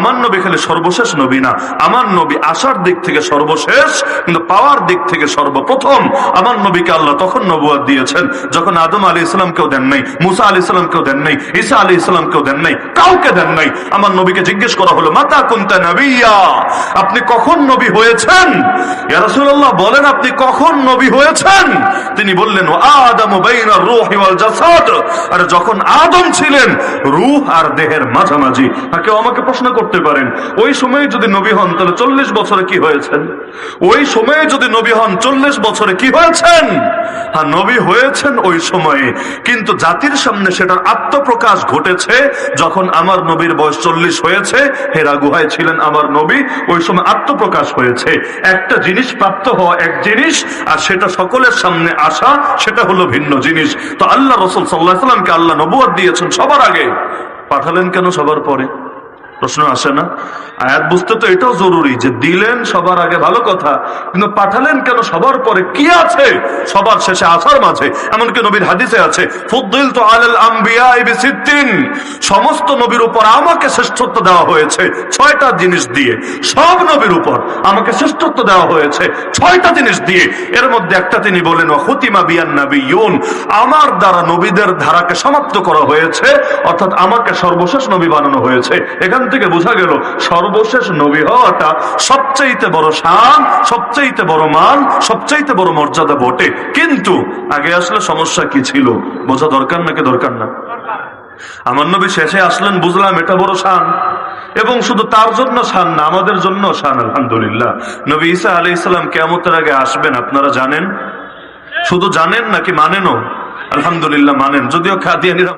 আমার নবী খালি সর্বশেষ নবী না। আমার নবী আসার দিক থেকে সর্বশেষ, কিন্তু পাওয়ার দিক থেকে সর্বপ্রথম। আমার নবীকে আল্লাহ তখন নবুয়াদ দিয়েছেন, যখন আদম আলী ইসলামকেও দেন নাই, মুসা আলী ইসলামকেও দেন নাই, ঈসা আলী ইসলামকেও দেন নাই, কাউকে দেন নাই। আমার নবীকে জিজ্ঞেস করা হলো, মাতা কুন্তা নবিয়া? আপনি কখন নবী হয়েছেন? ইয়া রাসূলুল্লাহ, বলেন আপনি কখন নবী হয়েছেন? তিনি বললেন আদম আর যখন আদম ছিলেন, রূহ আর দেহের মাঝামাঝি। কেউ আমাকে প্রশ্ন করতে পারেন। ওই সময়ে যদি নবী হন, তাহলে চল্লিশ বছরে কি হয়েছেন? ওই সময়ে যদি নবী হন, চল্লিশ বছরে কি হয়েছেন? হ্যাঁ নবী হয়েছেন ওই সময়ে। কিন্তু জাতির সামনে সেটার আত্মপ্রকাশ ঘটেছে যখন আমার নবীর বয়স চল্লিশ হয়েছে। হেরা গুহায় ছিলেন আমার নবী, ওই সময় আত্মপ্রকাশ হয়েছে। একটা জিনিস প্রাপ্ত হওয়া এক জিনিস, আর সেটা সকলের সামনে আসা, সেটা হলো ভিন্ন জিনিস। তো আল্লাহ রসুল সাল্লাহ সাল্লামকে আল্লাহ নবুয়াদ দিয়েছেন সবার আগে। পাঠালেন কেন সবার পরে? প্রশ্ন আসে না। আয়াত বুঝতে তো এটাও জরুরি যে দিলেন সবার আগে ভালো কথা, কিন্তু পাঠালেন কেন সবার পরে? কি আছে? সবার শেষে আসার মাঝে। এমনকি নবীর হাদিসে আছে ফুদ্দিল তো আলাল আম্বিয়া সমস্ত নবীর উপর আমাকে শ্রেষ্ঠত্ব দেওয়া হয়েছে ছয়টা জিনিস দিয়ে। সব নবীর উপর আমাকে শ্রেষ্ঠত্ব দেওয়া হয়েছে ছয়টা জিনিস দিয়ে। এর মধ্যে একটা তিনি বলেন হুতিমা বিয়ান নবী ইউন আমার দ্বারা নবীদের ধারাকে সমাপ্ত করা হয়েছে, অর্থাৎ আমাকে সর্বশেষ নবী বানানো হয়েছে। এখান থেকে বোঝা গেল, সর্বশেষ নবী হওয়াটা সবচাইতে বড় শান, সবচাইতে বড় মান, সবচাইতে বড় মর্যাদা বটে। কিন্তু আগে আসলে সমস্যা কি ছিল? বোঝা দরকার নাকি দরকার না? আমার নবী শেষে আসলেন, বুঝলাম এটা বড় শান। এবং শুধু তার জন্য শান না, আমাদের জন্য শান, আলহামদুলিল্লাহ। নবী ঈসা আলি ইসলাম কেমতের আগে আসবেন, আপনারা জানেন? শুধু জানেন নাকি মানেনও? আলহামদুলিল্লাহ, মানেন। যদিও খাদিয়ানিরা